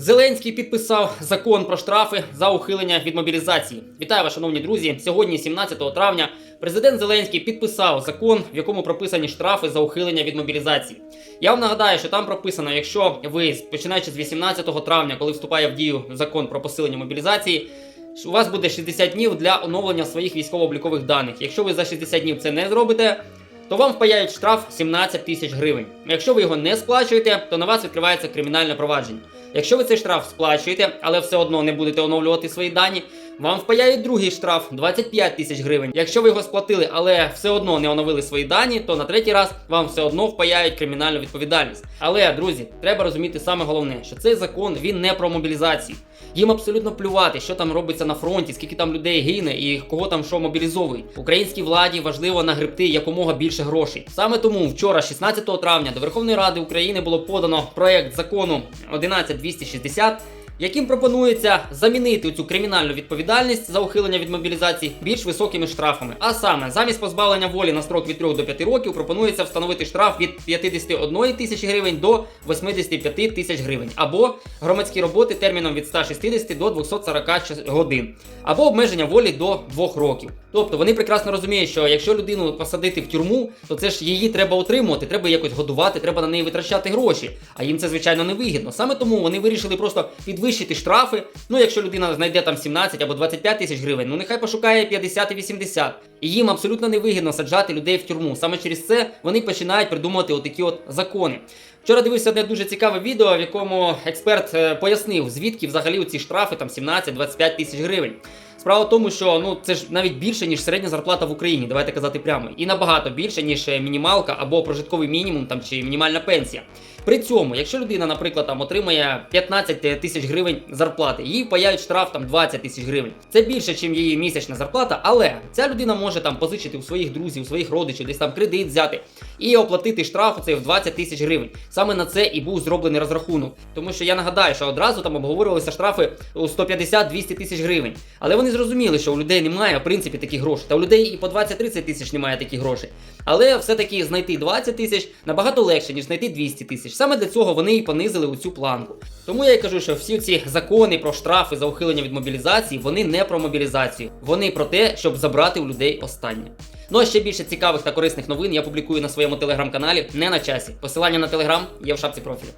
Зеленський підписав закон про штрафи за ухилення від мобілізації. Вітаю вас, шановні друзі. Сьогодні, 17 травня, президент Зеленський підписав закон, в якому прописані штрафи за ухилення від мобілізації. Я вам нагадаю, що там прописано, якщо ви починаючи з 18 травня, коли вступає в дію закон про посилення мобілізації. У вас буде 60 днів для оновлення своїх військово-облікових даних. Якщо ви за 60 днів це не зробите, то вам впаяють штраф 17 тисяч гривень. Якщо ви його не сплачуєте, то на вас відкривається кримінальне провадження. Якщо ви цей штраф сплачуєте, але все одно не будете оновлювати свої дані, вам впаяють другий штраф 25 тисяч гривень. Якщо ви його сплатили, але все одно не оновили свої дані, то на третій раз вам все одно впаяють кримінальну відповідальність. Але, друзі, треба розуміти саме головне, що цей закон він не про мобілізацію. Їм абсолютно плювати, що там робиться на фронті, скільки там людей гине і кого там що мобілізовують. Українській владі важливо нагребти якомога більше грошей. Саме тому вчора, 16 травня, до Верховної Ради України було подано проект закону 11260, яким пропонується замінити цю кримінальну відповідальність за ухилення від мобілізації більш високими штрафами. А саме, замість позбавлення волі на строк від 3 до 5 років пропонується встановити штраф від 51 тисячі гривень до 85 тисяч гривень, або громадські роботи терміном від 160 до 240 годин, або обмеження волі до 2 років. Тобто вони прекрасно розуміють, що якщо людину посадити в тюрму, то це ж її треба утримувати, треба якось годувати, треба на неї витрачати гроші. А їм це звичайно не вигідно. Саме тому вони вирішили просто підвищити штрафи. Ну, якщо людина знайде там 17 або 25 тисяч гривень, ну нехай пошукає 50 і 80. І їм абсолютно не вигідно саджати людей в тюрму. Саме через це вони починають придумувати отакі от закони. Вчора дивився одне дуже цікаве відео, в якому експерт е, пояснив, звідки взагалі ці штрафи там 17-25 тисяч гривень. Справа в тому, що ну це ж навіть більше, ніж середня зарплата в Україні, давайте казати прямо, і набагато більше, ніж е, мінімалка або прожитковий мінімум там чи мінімальна пенсія. При цьому, якщо людина, наприклад, там отримує 15 тисяч гривень зарплати, їй впаяють штраф там 20 тисяч гривень. Це більше, ніж її місячна зарплата, але ця людина може там позичити у своїх друзів, у своїх родичів, десь там кредит взяти і оплатити штраф цей в 20 тисяч гривень. Саме на це і був зроблений розрахунок. Тому що я нагадаю, що одразу там обговорювалися штрафи у 150-200 тисяч гривень. Але вони зрозуміли, що у людей немає в принципі таких грошей. Та у людей і по 20-30 тисяч немає таких грошей. Але все-таки знайти 20 тисяч набагато легше, ніж знайти 200 тисяч. Саме для цього вони і понизили у цю планку. Тому я і кажу, що всі ці закони про штрафи за ухилення від мобілізації, вони не про мобілізацію, вони про те, щоб забрати у людей останнє. Ну а ще більше цікавих та корисних новин я публікую на своєму телеграм-каналі не на часі. Посилання на телеграм є в шапці профілю.